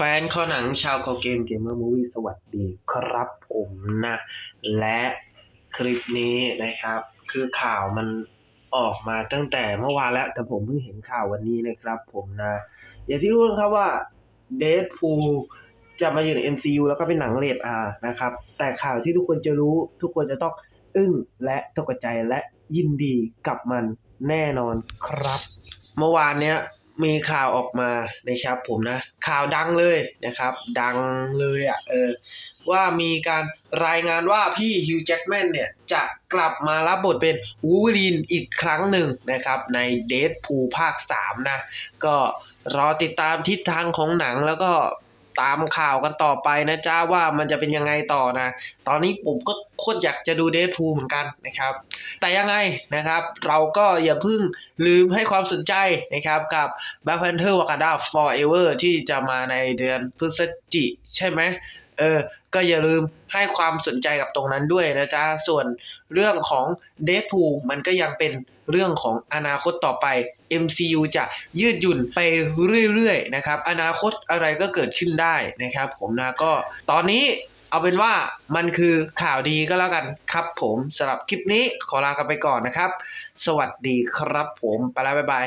แฟนข้อหนังชาวคอเกมเกมเมอร์มูวี่สวัสดีครับผมนะ และคลิปนี้นะครับ คือข่าวมันออกมาตั้งแต่เมื่อวานแล้ว แต่ผมเพิ่งเห็นข่าววันนี้นะครับผมนะ อย่างที่รู้นะครับว่าเด p พูจะมาอยู่ใน MCU แล้วก็เป็นหนังเรทอานะครับ แต่ข่าวที่ทุกคนจะรู้ทุกคนจะต้องอึ้งและตกใจและยินดีกับมันแน่นอนครับ เมื่อวานเนี้ย มีข่าวออกมานะครับผมนะ ข่าวดังเลยนะครับ ดังเลยอะเออว่ามีการรายงานว่าพี่ฮิวจ์แจ็คแมนเนี่ย จะกลับมารับบทเป็นวูล์ฟเวอรีนอีกครั้งหนึ่งนะครับ ในเดทพูภาค 3 นะ ก็รอติดตามทิศทางของหนังแล้วก็ ตามข่าวกันต่อไปนะจ้าว่ามันจะเป็นยังไงต่อนะ ตอนนี้ผมก็โคตรอยากจะดูเดทพูเหมือนกันนะครับ แต่ยังไงนะครับ เราก็อย่าเพิ่งลืมให้ความสนใจนะครับกับ Black Panther Wakanda Forever ที่จะมาในเดือนพฤศจิ ใช่ไหม เออ ก็อย่าลืมให้ความสนใจกับตรงนั้นด้วยนะจ๊ะ ส่วนเรื่องของ d e a d p o o l มันก็ยังเป็นเรื่องของอนาคตต่อไป MCU จะยืดหยุ่นไปเรื่อยๆนะครับ อนาคตอะไรก็เกิดขึ้นได้นะครับ ผมนะก็ตอนนี้เอาเป็นว่ามันคือข่าวดีก็แล้วกันครับผมสำหรับคลิปนี้ขอลากันไปก่อนนะครับ สวัสดีครับผม ไปแล้วบ๊ายบาย